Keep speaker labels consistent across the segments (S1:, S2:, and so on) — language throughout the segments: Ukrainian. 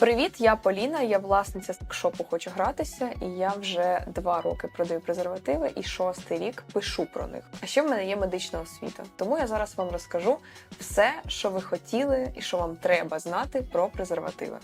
S1: Привіт, я Поліна, я власниця шопу Хочу гратися, і я вже два роки продаю презервативи і шостий рік пишу про них. А ще в мене є медична освіта. Тому я зараз вам розкажу все, що ви хотіли і що вам треба знати про презервативи.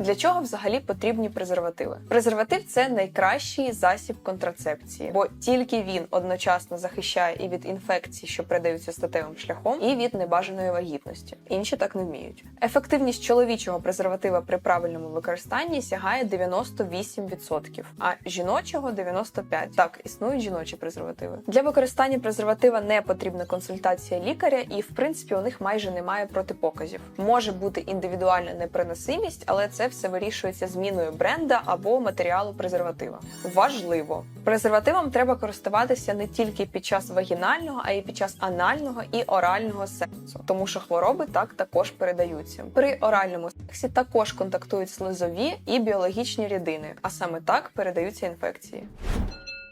S1: Для чого взагалі потрібні презервативи? Презерватив це найкращий засіб контрацепції, бо тільки він одночасно захищає і від інфекцій, що передаються статевим шляхом, і від небажаної вагітності. Інші так не вміють. Ефективність чоловічого презерватива при правильному використанні сягає 98%, а жіночого 95%. Так, існують жіночі презервативи. Для використання презерватива не потрібна консультація лікаря, і в принципі у них майже немає протипоказів. Може бути індивідуальна непереносимість, але це все вирішується зміною бренда або матеріалу презерватива. Важливо, презервативом треба користуватися не тільки під час вагінального, а й під час анального і орального сексу, тому що хвороби так також передаються. При оральному сексі також контактують слизові і біологічні рідини, а саме так передаються інфекції.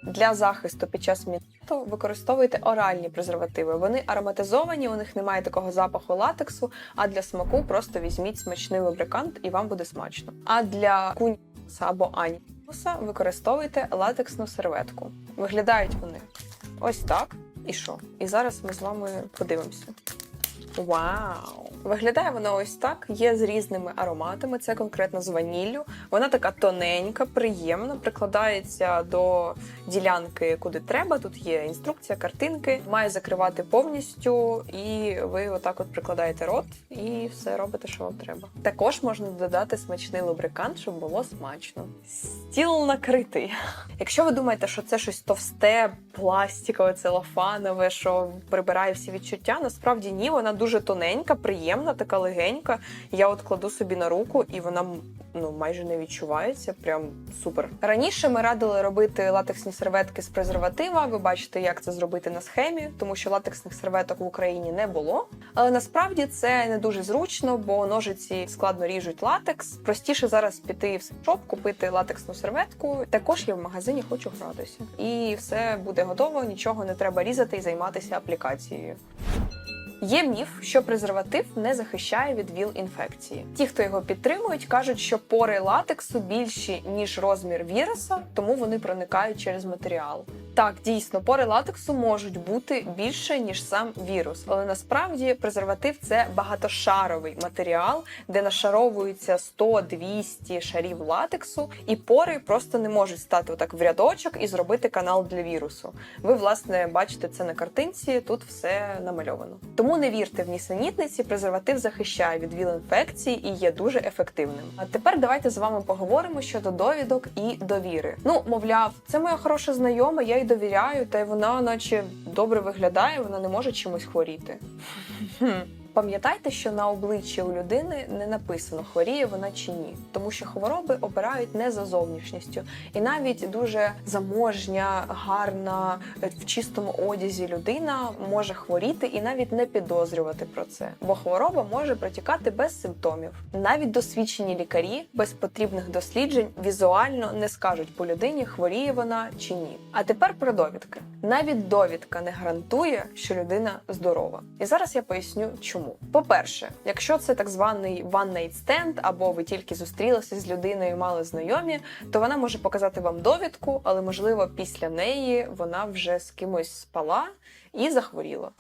S1: Для захисту під час мінету використовуйте оральні презервативи. Вони ароматизовані, у них немає такого запаху латексу, а для смаку просто візьміть смачний лубрикант і вам буде смачно. А для куніса або анікуса використовуйте латексну серветку. Виглядають вони ось так. І що? І зараз ми з вами подивимося. Вау! Виглядає вона ось так, є з різними ароматами. Це конкретно з ваніллю. Вона така тоненька, приємна, прикладається до ділянки, куди треба. Тут є інструкція, картинки. Має закривати повністю, і ви отак от прикладаєте рот і все робите, що вам треба. Також можна додати смачний лубрикант, щоб було смачно. Стіл накритий. Якщо ви думаєте, що це щось товсте, пластикове, целофанове, що прибирає всі відчуття, насправді ні, вона дуже тоненька, приємна, така легенька. Я от кладу собі на руку, і вона ну майже не відчувається. Прям супер. Раніше ми радили робити латексні серветки з презерватива. Ви бачите, як це зробити на схемі, тому що латексних серветок в Україні не було. Але насправді це не дуже зручно, бо ножиці складно ріжуть латекс. Простіше зараз піти в шоп, купити латексну серветку. Також я в магазині хочу гратися, і все буде готово. Нічого не треба різати і займатися аплікацією. Є міф, що презерватив не захищає від ВІЛ-інфекції. Ті, хто його підтримують, кажуть, що пори латексу більші ніж розмір віруса, тому вони проникають через матеріал. Так, дійсно, пори латексу можуть бути більше ніж сам вірус, але насправді презерватив це багатошаровий матеріал, де нашаровується 100-200 шарів латексу, і пори просто не можуть стати отак в рядочок і зробити канал для вірусу. Ви, власне, бачите це на картинці, тут все намальовано. Тому не вірте в нісенітниці, презерватив захищає від ВІЛ-інфекції і є дуже ефективним. А тепер давайте з вами поговоримо щодо довідок і довіри. Ну, мовляв, це моя хороша знайома, я їй довіряю, та й вона, наче добре виглядає, вона не може чимось хворіти. Пам'ятайте, що на обличчі у людини не написано, хворіє вона чи ні, тому що хвороби обирають не за зовнішністю, і навіть дуже заможня, гарна в чистому одязі людина може хворіти і навіть не підозрювати про це, бо хвороба може протікати без симптомів. Навіть досвідчені лікарі без потрібних досліджень візуально не скажуть по людині, хворіє вона чи ні. А тепер про довідки. Навіть довідка не гарантує, що людина здорова. І зараз я поясню, чому. По-перше, якщо це так званий one night stand, або ви тільки зустрілися з людиною, мали знайомі, то вона може показати вам довідку, але можливо після неї вона вже з кимось спала і захворіла.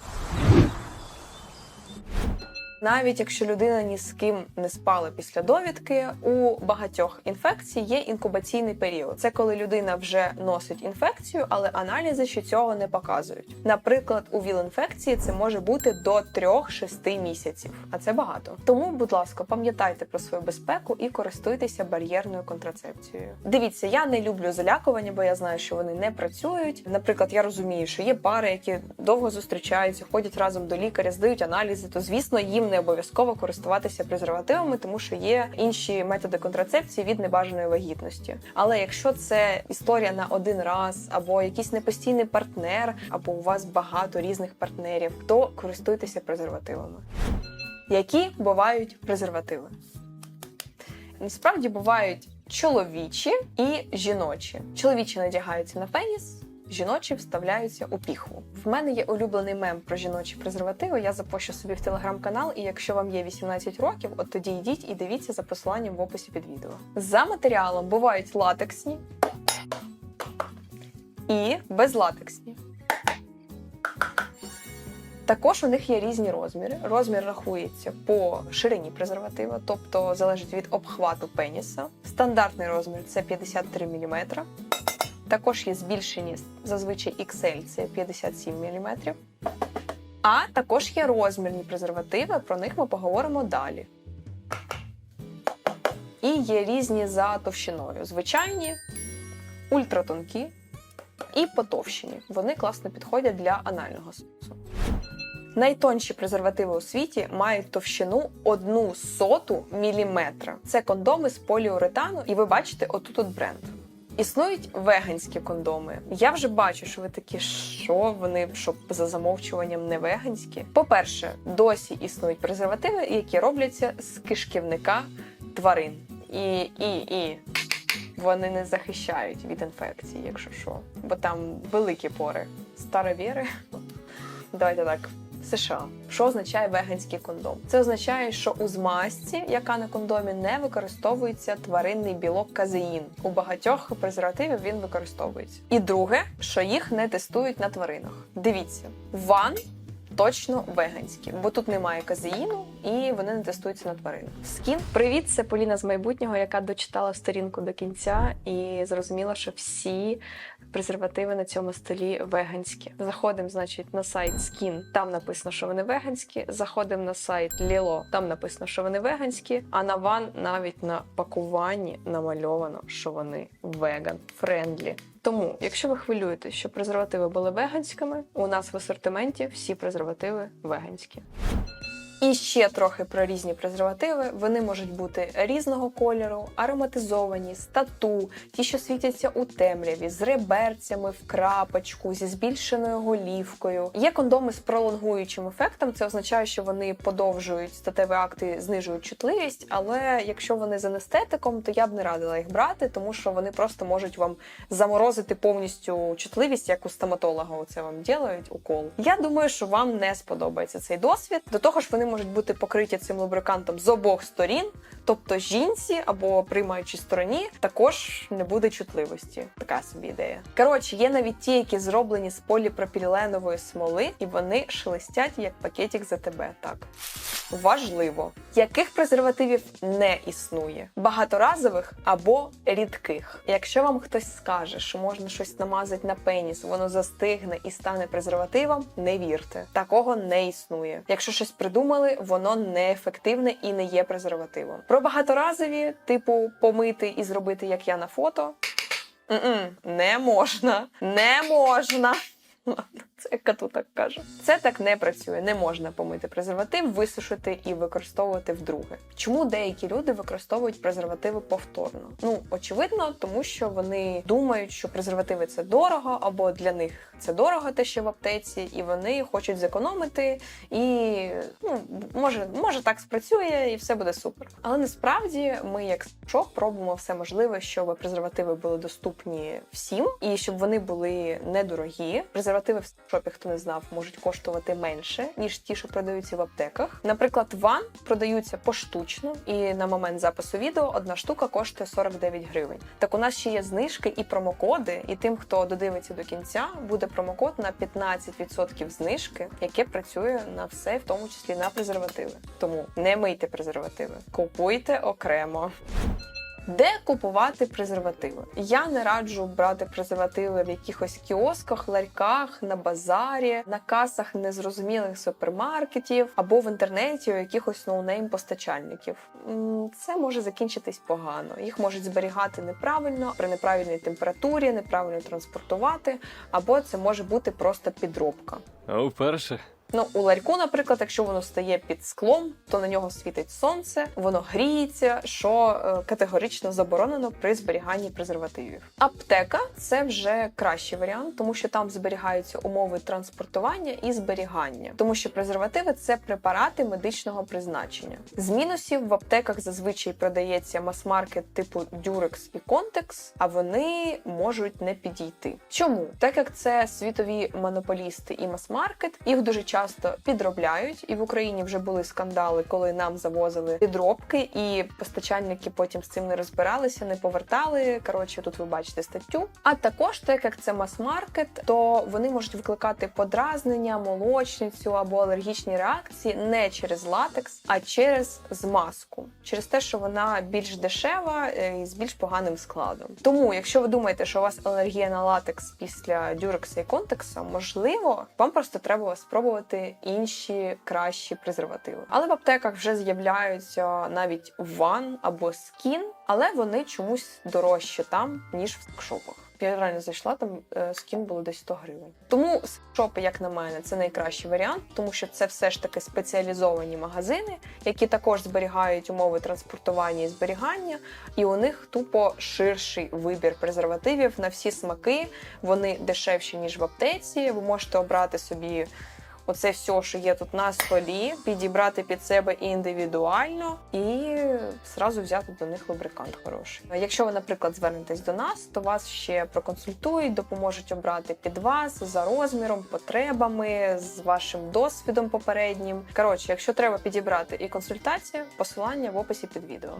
S1: Навіть якщо людина ні з ким не спала після довідки, у багатьох інфекцій є інкубаційний період. Це коли людина вже носить інфекцію, але аналізи ще цього не показують. Наприклад, у ВІЛ-інфекції це може бути до 3-6 місяців, а це багато. Тому, будь ласка, пам'ятайте про свою безпеку і користуйтеся бар'єрною контрацепцією. Дивіться, я не люблю залякування, бо я знаю, що вони не працюють. Наприклад, я розумію, що є пари, які довго зустрічаються, ходять разом до лікаря, здають аналізи, то звісно їм не обов'язково користуватися презервативами, тому що є інші методи контрацепції від небажаної вагітності. Але якщо це історія на один раз, або якийсь непостійний партнер, або у вас багато різних партнерів, то користуйтеся презервативами. Які бувають презервативи? Насправді бувають чоловічі і жіночі. Чоловічі надягаються на пеніс. Жіночі вставляються у піхву. В мене є улюблений мем про жіночі презервативи. Я запущу собі в телеграм-канал, і якщо вам є 18 років, от тоді йдіть і дивіться за посиланням в описі під відео. За матеріалом бувають латексні і безлатексні. Також у них є різні розміри. Розмір рахується по ширині презерватива, тобто залежить від обхвату пеніса. Стандартний розмір це 53 мм. Також є збільшені зазвичай XL, це 57 мм. А також є розмірні презервативи, про них ми поговоримо далі. І є різні за товщиною. Звичайні, ультратонкі і потовщені. Вони класно підходять для анального сексу. Найтонші презервативи у світі мають товщину 1 соту міліметра. Це кондоми з поліуретану, і ви бачите отут от бренд. Існують веганські кондоми. Я вже бачу, що ви такі, що вони що за замовчуванням не веганські. По-перше, досі існують презервативи, які робляться з кишківника тварин. І, і, і вони не захищають від інфекції, якщо що. Бо там великі пори. Старовіри. Давайте так. США. Що означає веганський кондом? Це означає, що у змазці, яка на кондомі, не використовується тваринний білок казеїн. У багатьох презервативів він використовується. І друге, що їх не тестують на тваринах. Дивіться, ван точно веганські, бо тут немає казеїну і вони не тестуються на тваринах. Скін, привіт, це Поліна з майбутнього, яка дочитала сторінку до кінця і зрозуміла, що всі презервативи на цьому столі веганські. Заходимо, значить, на сайт Skin, там написано, що вони веганські. Заходимо на сайт Lilo, там написано, що вони веганські. А на ван навіть на пакуванні намальовано, що вони веган френдлі. Тому, якщо ви хвилюєтесь, що презервативи були веганськими, у нас в асортименті всі презервативи веганські. І ще трохи про різні презервативи. Вони можуть бути різного кольору, ароматизовані, з тату, ті, що світяться у темряві, з реберцями в крапочку, зі збільшеною голівкою. Є кондоми з пролонгуючим ефектом. Це означає, що вони подовжують статеві акти, знижують чутливість. Але якщо вони з анестетиком, то я б не радила їх брати, тому що вони просто можуть вам заморозити повністю чутливість, як у стоматолога. Оце вам ділають укол. Я думаю, що вам не сподобається цей досвід. До того ж, вони можуть бути покриті цим лубрикантом з обох сторін, тобто жінці або приймаючій стороні також не буде чутливості. Така собі ідея. Коротше, є навіть ті, які зроблені з поліпропіленової смоли, і вони шелестять як пакетик за тебе. Так. Важливо, яких презервативів не існує: багаторазових або рідких. Якщо вам хтось скаже, що можна щось намазати на пеніс, воно застигне і стане презервативом, не вірте. Такого не існує. Якщо щось придумали, воно неефективне і не є презервативом. Про багаторазові, типу помити і зробити як я на фото. Не можна, не можна. Ладно, Це як коту так каже. Це так не працює. Не можна помити презерватив, висушити і використовувати вдруге. Чому деякі люди використовують презервативи повторно? Ну очевидно, тому що вони думають, що презервативи це дорого, або для них це дорого, те, що в аптеці, і вони хочуть зекономити. І ну може, може так спрацює, і все буде супер. Але насправді ми, як шок, пробуємо все можливе, щоб презервативи були доступні всім, і щоб вони були недорогі. Презервативи в шопі, хто не знав, можуть коштувати менше ніж ті, що продаються в аптеках. Наприклад, ван продаються поштучно, і на момент запису відео одна штука коштує 49 гривень. Так у нас ще є знижки і промокоди, і тим, хто додивиться до кінця, буде промокод на 15% знижки, яке працює на все, в тому числі на презервативи. Тому не мийте презервативи, купуйте окремо. Де купувати презервативи? Я не раджу брати презервативи в якихось кіосках, ларьках, на базарі, на касах незрозумілих супермаркетів або в інтернеті у якихось ноунейм постачальників. Це може закінчитись погано. Їх можуть зберігати неправильно при неправильній температурі, неправильно транспортувати, або це може бути просто підробка.
S2: А вперше
S1: Ну, у ларьку, наприклад, якщо воно стає під склом, то на нього світить сонце, воно гріється, що е, категорично заборонено при зберіганні презервативів. Аптека це вже кращий варіант, тому що там зберігаються умови транспортування і зберігання, тому що презервативи це препарати медичного призначення. З мінусів в аптеках зазвичай продається мас-маркет типу Durex і Contex, а вони можуть не підійти. Чому? Так як це світові монополісти і мас-маркет, їх дуже часто підробляють, і в Україні вже були скандали, коли нам завозили підробки, і постачальники потім з цим не розбиралися, не повертали. Коротше, тут ви бачите статтю. А також, так як це мас-маркет, то вони можуть викликати подразнення, молочницю або алергічні реакції не через латекс, а через змазку, через те, що вона більш дешева е, і з більш поганим складом. Тому, якщо ви думаєте, що у вас алергія на латекс після дюрекса і контекса, можливо, вам просто треба спробувати інші кращі презервативи. Але в аптеках вже з'являються навіть ван або скін, але вони чомусь дорожчі там ніж в секшопах. Я реально зайшла, там е, скін було десь 100 гривень. Тому секшопи, як на мене, це найкращий варіант, тому що це все ж таки спеціалізовані магазини, які також зберігають умови транспортування і зберігання, і у них тупо ширший вибір презервативів на всі смаки. Вони дешевші ніж в аптеці. Ви можете обрати собі. Оце все, що є тут на столі, підібрати під себе індивідуально і зразу взяти до них лубрикант хороший. Якщо ви, наприклад, звернетесь до нас, то вас ще проконсультують, допоможуть обрати під вас за розміром, потребами, з вашим досвідом попереднім. Коротше, якщо треба підібрати і консультація, посилання в описі під відео.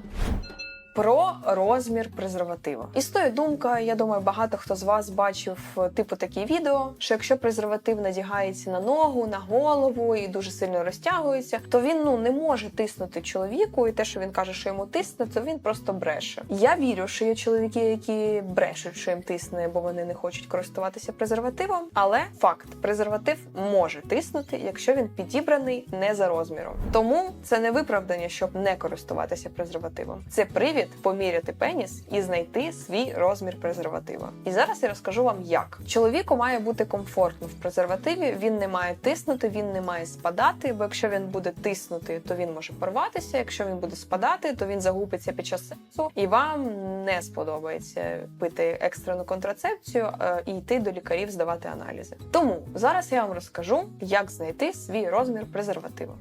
S1: Про розмір презерватива. Існує думка, я думаю, багато хто з вас бачив типу такі відео, що якщо презерватив надягається на ногу, на голову і дуже сильно розтягується, то він ну не може тиснути чоловіку, і те, що він каже, що йому тисне, то він просто бреше. Я вірю, що є чоловіки, які брешуть, що їм тисне, бо вони не хочуть користуватися презервативом. Але факт, презерватив може тиснути, якщо він підібраний не за розміром. Тому це не виправдання, щоб не користуватися презервативом. Це привід поміряти пеніс і знайти свій розмір презерватива. І зараз я розкажу вам, як чоловіку має бути комфортно в презервативі. Він не має тиснути, він не має спадати. Бо якщо він буде тиснути, то він може порватися. Якщо він буде спадати, то він загубиться під час сексу, і вам не сподобається пити екстрену контрацепцію е, і йти до лікарів здавати аналізи. Тому зараз я вам розкажу, як знайти свій розмір презерватива.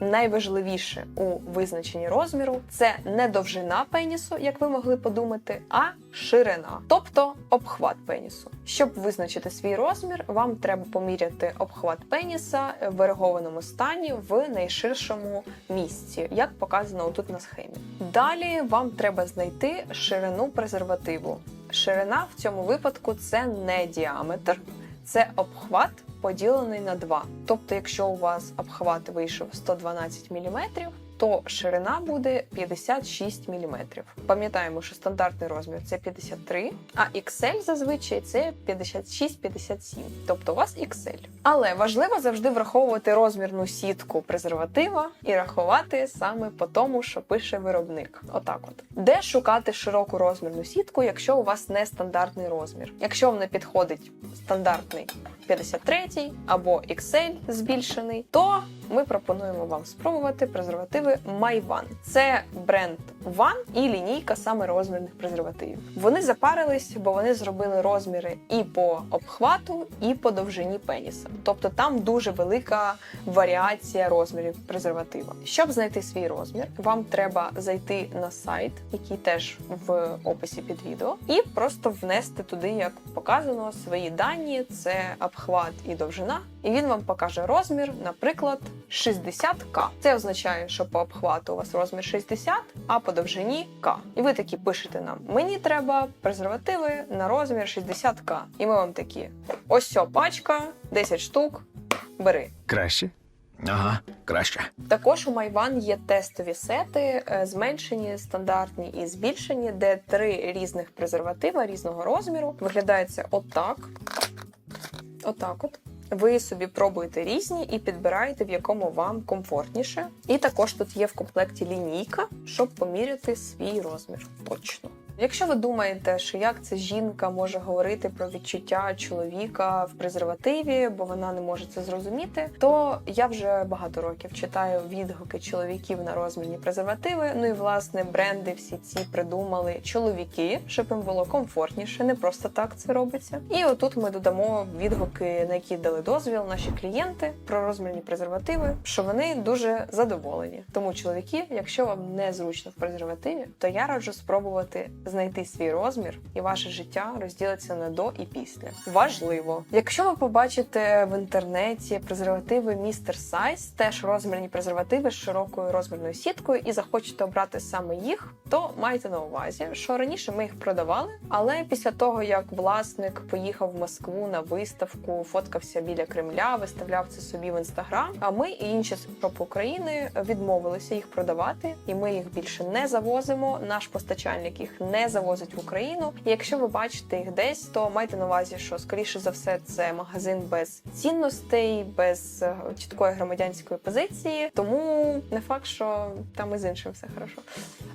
S1: Найважливіше у визначенні розміру це не довжина пенісу, як ви могли подумати, а ширина, тобто обхват пенісу. Щоб визначити свій розмір, вам треба поміряти обхват пеніса в ерегованому стані в найширшому місці, як показано тут на схемі. Далі вам треба знайти ширину презервативу. Ширина в цьому випадку це не діаметр, це обхват поділений на 2. Тобто, якщо у вас обхват вийшов 112 мм, то ширина буде 56 мм. Пам'ятаємо, що стандартний розмір це 53, а XL зазвичай це 56-57. Тобто у вас XL. Але важливо завжди враховувати розмірну сітку презерватива і рахувати саме по тому, що пише виробник. Отак, от де шукати широку розмірну сітку, якщо у вас не стандартний розмір. Якщо вам не підходить стандартний 53 або XL збільшений, то ми пропонуємо вам спробувати презервативи MyOne. Це бренд One і лінійка саме розмірних презервативів. Вони запарились, бо вони зробили розміри і по обхвату, і по довжині пеніса. Тобто там дуже велика варіація розмірів презерватива. Щоб знайти свій розмір, вам треба зайти на сайт, який теж в описі під відео, і просто внести туди, як показано, свої дані. Це обхват і довжина, і він вам покаже розмір, наприклад, 60к. Це означає, що по обхвату у вас розмір 60, а по довжині К. І ви такі пишете нам: мені треба презервативи на розмір 60к. І ми вам такі: ось ця пачка, 10 штук. Бери.
S2: Краще? Ага, краще.
S1: Також у Майван є тестові сети, е, зменшені, стандартні і збільшені, де три різних презерватива різного розміру. Виглядає це отак. Отак от. Ви собі пробуєте різні і підбираєте, в якому вам комфортніше. І також тут є в комплекті лінійка, щоб поміряти свій розмір точно. Якщо ви думаєте, що як це жінка може говорити про відчуття чоловіка в презервативі, бо вона не може це зрозуміти, то я вже багато років читаю відгуки чоловіків на розмірні презервативи. Ну і власне бренди всі ці придумали чоловіки, щоб їм було комфортніше, не просто так це робиться. І отут ми додамо відгуки, на які дали дозвіл наші клієнти про розмірні презервативи, що вони дуже задоволені. Тому чоловіки, якщо вам не зручно в презервативі, то я раджу спробувати знайти свій розмір, і ваше життя розділиться на до і після. Важливо, якщо ви побачите в інтернеті презервативи Містер Сайз, теж розмірні презервативи з широкою розмірною сіткою, і захочете обрати саме їх, то майте на увазі, що раніше ми їх продавали, але після того як власник поїхав в Москву на виставку, фоткався біля Кремля, виставляв це собі в інстаграм. А ми і інші шопи України відмовилися їх продавати, і ми їх більше не завозимо. Наш постачальник їх не завозить в Україну. І якщо ви бачите їх десь, то майте на увазі, що скоріше за все це магазин без цінностей, без е, чіткої громадянської позиції. Тому не факт, що там і з іншим все хорошо.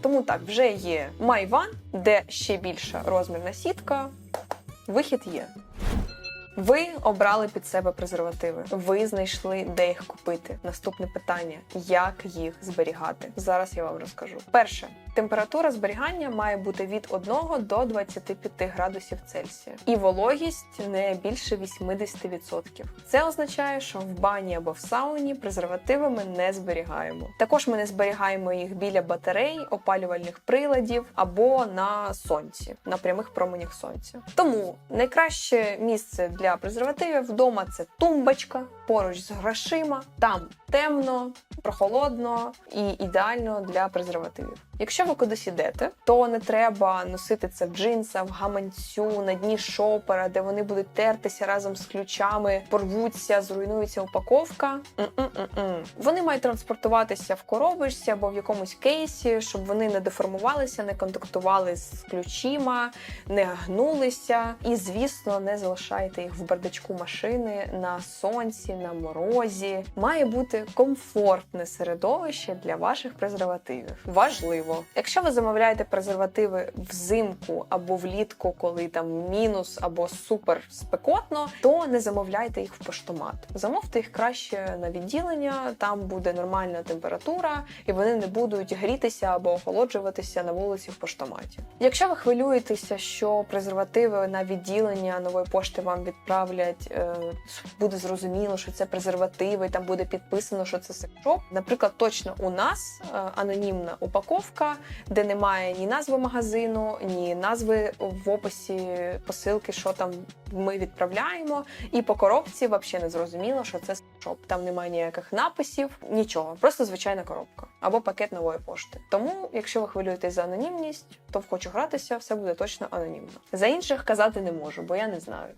S1: Тому так, вже є Майван, де ще більша розмірна сітка. Вихід є. Ви обрали під себе презервативи. Ви знайшли, де їх купити. Наступне питання: як їх зберігати? Зараз я вам розкажу. Перше, температура зберігання має бути від 1 до 25 градусів Цельсія, і вологість не більше 80%. Це означає, що в бані або в сауні презервативи ми не зберігаємо. Також ми не зберігаємо їх біля батарей, опалювальних приладів або на сонці, на прямих променях сонця. Тому найкраще місце для презервативів вдома це тумбочка поруч з грошима. Там темно, прохолодно і ідеально для презервативів. Якщо ви кудись ідете, то не треба носити це в джинсах, в гаманцю, на дні шопера, де вони будуть тертися разом з ключами, порвуться, зруйнується упаковка. М-м-м-м. Вони мають транспортуватися в коробочці або в якомусь кейсі, щоб вони не деформувалися, не контактували з ключима, не гнулися. І, звісно, не залишайте їх в бардачку машини на сонці, на морозі. Має бути комфортне середовище для ваших презервативів. Важливо, якщо ви замовляєте презервативи взимку або влітку, коли там мінус або супер спекотно, то не замовляйте їх в поштомат. Замовте їх краще на відділення, там буде нормальна температура, і вони не будуть грітися або охолоджуватися на вулиці в поштоматі. Якщо ви хвилюєтеся, що презервативи на відділення нової пошти вам відправлять, е, буде зрозуміло, що це презервативи, там буде підписано, що це секшоп. Наприклад, точно у нас е, анонімна упаковка, де немає ні назви магазину, ні назви в описі посилки, що там ми відправляємо. І по коробці взагалі не зрозуміло, що це секшоп. Там немає ніяких написів, нічого, просто звичайна коробка або пакет нової пошти. Тому, якщо ви хвилюєтесь за анонімність, то хочу гратися, все буде точно анонімно. За інших казати не можу, бо я не знаю.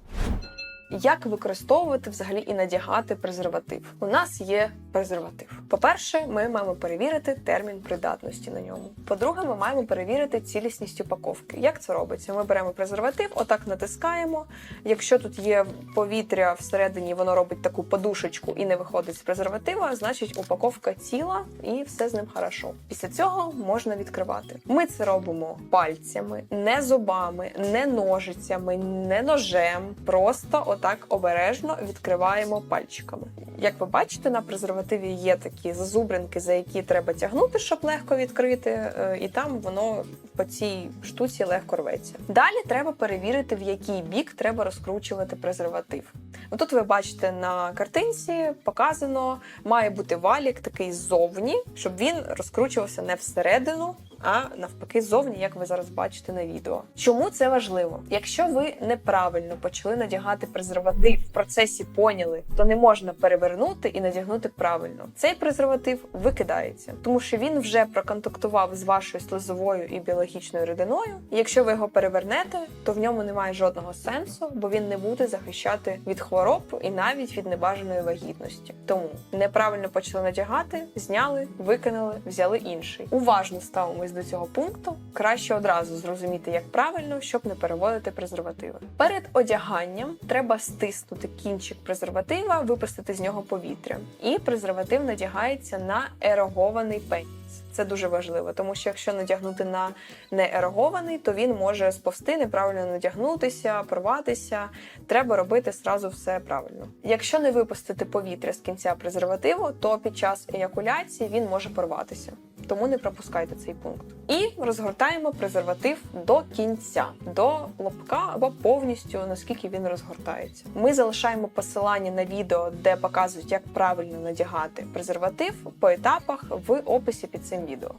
S1: Як використовувати взагалі і надягати презерватив? У нас є презерватив. По-перше, ми маємо перевірити термін придатності на ньому. По-друге, ми маємо перевірити цілісність упаковки. Як це робиться? Ми беремо презерватив, отак натискаємо. Якщо тут є повітря всередині, воно робить таку подушечку і не виходить з презерватива, значить упаковка ціла і все з ним хорошо. Після цього можна відкривати. Ми це робимо пальцями, не зубами, не ножицями, не ножем. Просто отак обережно відкриваємо пальчиками. Як ви бачите, на презервативі є такі зазубринки, за які треба тягнути, щоб легко відкрити, е, і там воно по цій штуці легко рветься. Далі треба перевірити, в який бік треба розкручувати презерватив. Тут ви бачите на картинці показано, має бути валік такий ззовні, щоб він розкручувався не всередину, а навпаки, ззовні, як ви зараз бачите на відео. Чому це важливо? Якщо ви неправильно почали надягати презерватив в процесі поняли, то не можна перевернути і надягнути правильно. Цей презерватив викидається, тому що він вже проконтактував з вашою слизовою і біологічною рідиною. І якщо ви його перевернете, то в ньому немає жодного сенсу, бо він не буде захищати від хвороб і навіть від небажаної вагітності. Тому неправильно почали надягати, зняли, викинули, взяли інший. Уважно ставимось повертаємось до цього пункту, краще одразу зрозуміти, як правильно, щоб не переводити презервативи. Перед одяганням треба стиснути кінчик презерватива, випустити з нього повітря. І презерватив надягається на ерогований пеніс. Це дуже важливо, тому що якщо надягнути на неерогований, то він може сповзти, неправильно надягнутися, порватися. Треба робити зразу все правильно. Якщо не випустити повітря з кінця презервативу, то під час еякуляції він може порватися. Тому не пропускайте цей пункт. І розгортаємо презерватив до кінця, до лобка або повністю наскільки він розгортається. Ми залишаємо посилання на відео, де показують, як правильно надягати презерватив по етапах в описі під цим відео.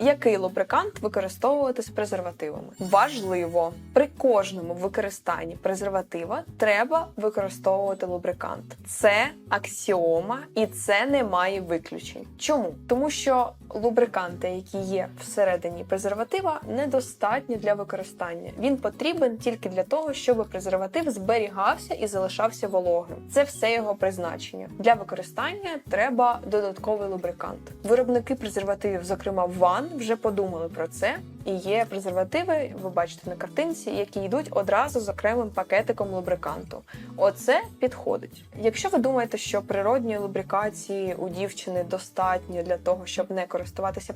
S1: Який лубрикант використовувати з презервативами? Важливо при кожному використанні презерватива треба використовувати лубрикант. Це аксіома, і це не має виключень. Чому? Тому що лубриканти, які є всередині презерватива, недостатні для використання. Він потрібен тільки для того, щоб презерватив зберігався і залишався вологим. Це все його призначення. Для використання треба додатковий лубрикант. Виробники презервативів, зокрема Ван, вже подумали про це. І є презервативи, ви бачите на картинці, які йдуть одразу з окремим пакетиком лубриканту. Оце підходить. Якщо ви думаєте, що природньої лубрикації у дівчини достатньо для того, щоб не користуватися користуватися.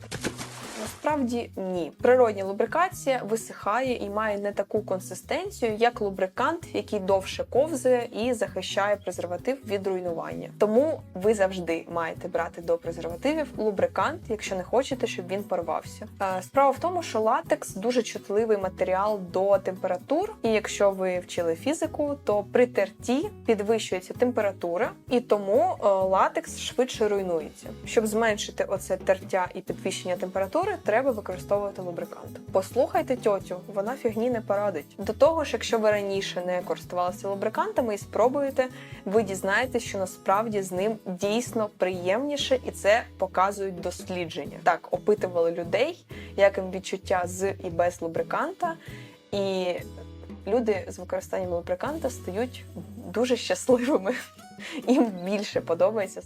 S1: Насправді ні. Природня лубрикація висихає і має не таку консистенцію, як лубрикант, який довше ковзає і захищає презерватив від руйнування. Тому ви завжди маєте брати до презервативів лубрикант, якщо не хочете, щоб він порвався. Е, Справа в тому, що латекс дуже чутливий матеріал до температур, і якщо ви вчили фізику, то при терті підвищується температура, і тому е, латекс швидше руйнується. Щоб зменшити оце тертя і підвищення температури, треба використовувати лубрикант. Послухайте тьотю, вона фігні не порадить. До того ж, якщо ви раніше не користувалися лубрикантами і спробуєте, ви дізнаєтесь, що насправді з ним дійсно приємніше, і це показують дослідження. Так, опитували людей, як їм відчуття з і без лубриканта, і люди з використанням лубриканта стають дуже щасливими. Їм більше подобається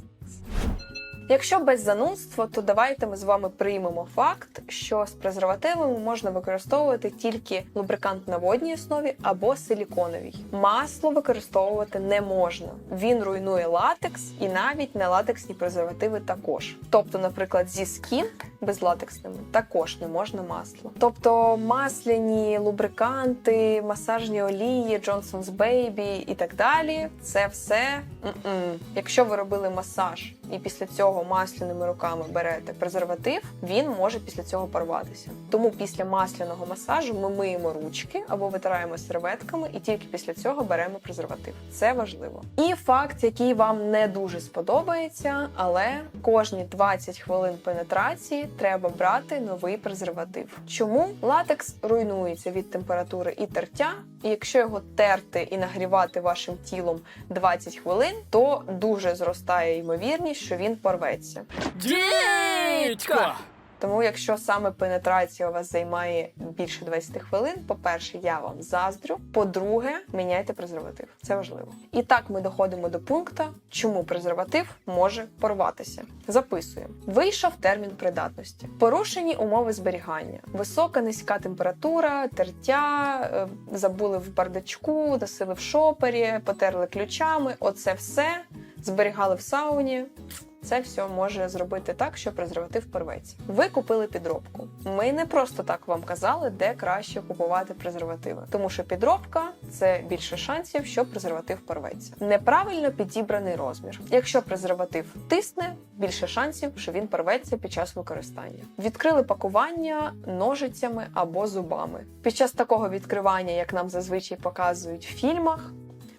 S1: Якщо без занудства, то давайте ми з вами приймемо факт, що з презервативами можна використовувати тільки лубрикант на водній основі або силіконовій. Масло використовувати не можна. Він руйнує латекс і навіть нелатексні презервативи також. Тобто, наприклад, зі скін безлатексними також не можна масло. Тобто масляні лубриканти, масажні олії, Johnson's Baby і так далі. Це все м-м. якщо ви робили масаж і після цього масляними руками берете презерватив, він може після цього порватися. Тому після масляного масажу ми миємо ручки або витираємо серветками, і тільки після цього беремо презерватив. Це важливо. І факт, який вам не дуже сподобається, але кожні 20 хвилин пенетрації треба брати новий презерватив. Чому латекс руйнується від температури і тертя? І якщо його терти і нагрівати вашим тілом 20 хвилин, то дуже зростає ймовірність, що він порветься.
S2: Дідько!
S1: Тому, якщо саме пенетрація у вас займає більше 20 хвилин, по-перше, я вам заздрю. По-друге, міняйте презерватив. Це важливо. І так ми доходимо до пункту, чому презерватив може порватися. Записуємо: вийшов термін придатності, порушені умови зберігання, висока низька температура, тертя, е, забули в бардачку, носили в шопері, потерли ключами. Оце все зберігали в сауні. Це все може зробити так, що презерватив порветься. Ви купили підробку. Ми не просто так вам казали, де краще купувати презервативи, тому що підробка це більше шансів, що презерватив порветься. Неправильно підібраний розмір. Якщо презерватив тисне, більше шансів, що він порветься під час використання. Відкрили пакування ножицями або зубами. Під час такого відкривання, як нам зазвичай показують в фільмах,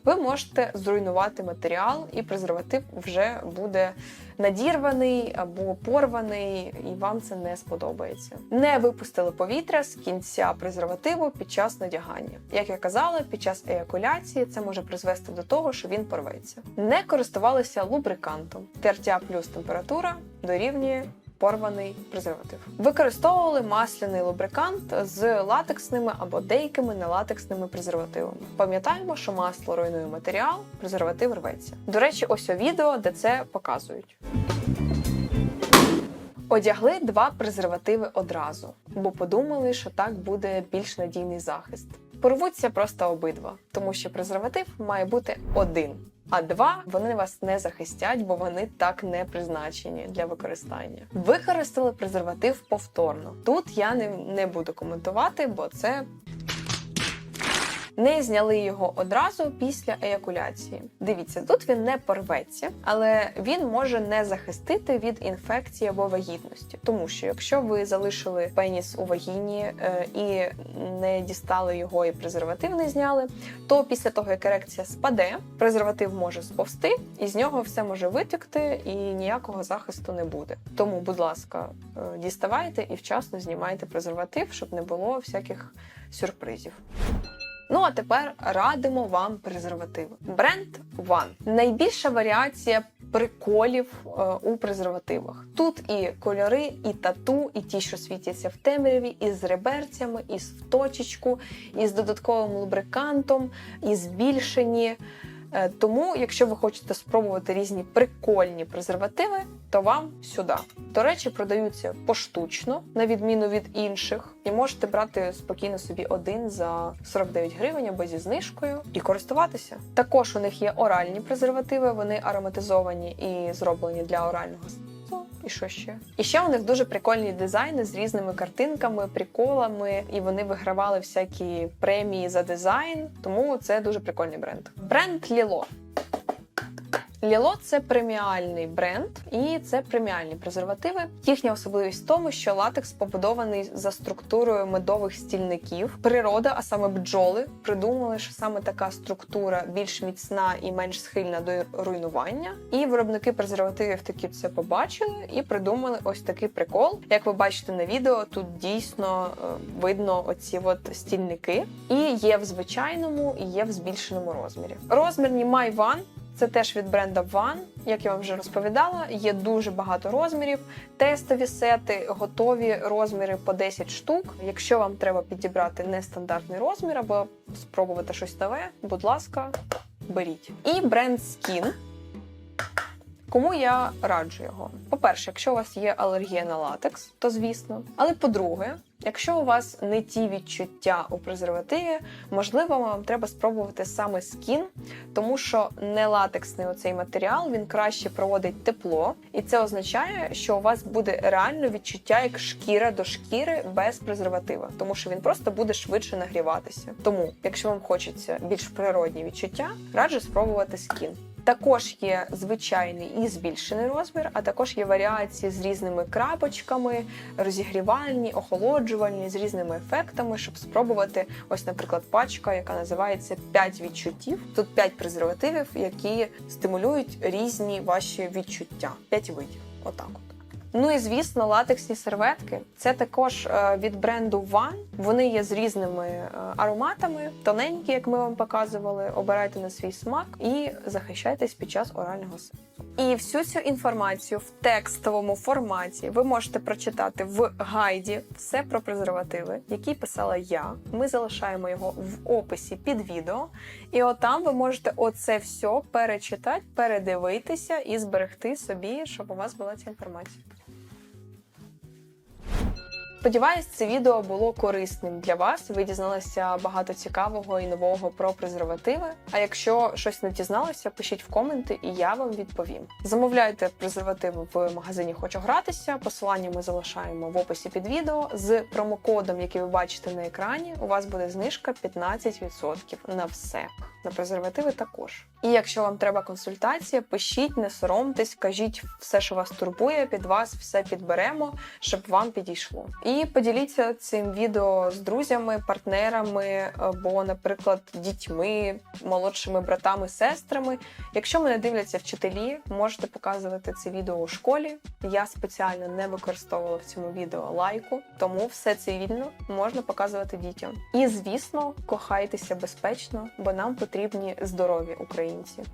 S1: ви можете зруйнувати матеріал, і презерватив вже буде надірваний або порваний, і вам це не сподобається. Не випустили повітря з кінця презервативу під час надягання. Як я казала, під час еякуляції це може призвести до того, що він порветься. Не користувалися лубрикантом. Тертя плюс температура дорівнює порваний презерватив. Використовували масляний лубрикант з латексними або деякими нелатексними презервативами. Пам'ятаємо, що масло руйнує матеріал, презерватив рветься. До речі, ось у відео, де це показують. Одягли два презервативи одразу, бо подумали, що так буде більш надійний захист. Порвуться просто обидва, тому що презерватив має бути один. А два вони вас не захистять, бо вони так не призначені для використання. Використали презерватив повторно. Тут я не, не буду коментувати, бо це не зняли його одразу після еякуляції. Дивіться, тут він не порветься, але він може не захистити від інфекції або вагітності. Тому що якщо ви залишили пеніс у вагіні е, і не дістали його, і презерватив не зняли, то після того, як ерекція спаде, презерватив може сповзти, і з нього все може витекти, і ніякого захисту не буде. Тому, будь ласка, е, діставайте і вчасно знімайте презерватив, щоб не було всяких сюрпризів. Ну а тепер радимо вам презервативи. Бренд One. Найбільша варіація приколів е, у презервативах. Тут і кольори, і тату, і ті, що світяться в темряві, і з реберцями, і з вточечку, і з додатковим лубрикантом, і збільшені. Е, Тому, якщо ви хочете спробувати різні прикольні презервативи, то вам сюди. До речі, продаються поштучно, на відміну від інших, і можете брати спокійно собі один за 49 гривень або зі знижкою і користуватися. Також у них є оральні презервативи, вони ароматизовані і зроблені для орального. І що ще? І ще у них дуже прикольні дизайни з різними картинками, приколами, і вони вигравали всякі премії за дизайн. Тому це дуже прикольний бренд. Бренд Lilo. Ліло це преміальний бренд, і це преміальні презервативи. Їхня особливість в тому, що латекс побудований за структурою медових стільників. Природа, а саме бджоли, придумали, що саме така структура більш міцна і менш схильна до руйнування. І виробники презервативів таки це побачили і придумали ось такий прикол. Як ви бачите на відео, тут дійсно е, видно оці от стільники, і є в звичайному, і є в збільшеному розмірі. Розмірні My One це теж від бренда One. Як я вам вже розповідала, є дуже багато розмірів. Тестові сети, готові розміри по 10 штук. Якщо вам треба підібрати нестандартний розмір або спробувати щось нове, будь ласка, беріть. І бренд Skin. Кому я раджу його? По-перше, якщо у вас є алергія на латекс, то звісно. Але по-друге, якщо у вас не ті відчуття у презервативі, можливо, вам треба спробувати саме скін, тому що не латексний оцей матеріал він краще проводить тепло, і це означає, що у вас буде реально відчуття як шкіра до шкіри без презерватива, тому що він просто буде швидше нагріватися. Тому, якщо вам хочеться більш природні відчуття, раджу спробувати скін. Також є звичайний і збільшений розмір, а також є варіації з різними крапочками, розігрівальні, охолоджувальні, з різними ефектами, щоб спробувати. Ось, наприклад, пачка, яка називається «5 відчуттів. Тут 5 презервативів, які стимулюють різні ваші відчуття. 5 видів. Отак от. Ну і звісно, латексні серветки. Це також е, від бренду One. Вони є з різними е, ароматами, тоненькі, як ми вам показували. Обирайте на свій смак і захищайтесь під час орального сексу. І всю цю інформацію в текстовому форматі ви можете прочитати в гайді все про презервативи, який писала я. Ми залишаємо його в описі під відео. І отам ви можете оце все перечитати, передивитися і зберегти собі, щоб у вас була ця інформація. Сподіваюсь, це відео було корисним для вас. Ви дізналися багато цікавого і нового про презервативи. А якщо щось не дізналися, пишіть в коменти, і я вам відповім. Замовляйте презервативи в магазині Хочу гратися. Посилання ми залишаємо в описі під відео. З промокодом, який ви бачите на екрані, у вас буде знижка 15% на все. На презервативи також. І якщо вам треба консультація, пишіть, не соромтесь, кажіть все, що вас турбує, під вас все підберемо, щоб вам підійшло. І поділіться цим відео з друзями, партнерами або, наприклад, дітьми, молодшими братами, сестрами. Якщо мене дивляться вчителі, можете показувати це відео у школі. Я спеціально не використовувала в цьому відео лайку, тому все цивільно можна показувати дітям. І звісно, кохайтеся безпечно, бо нам потрібні здорові українці. вот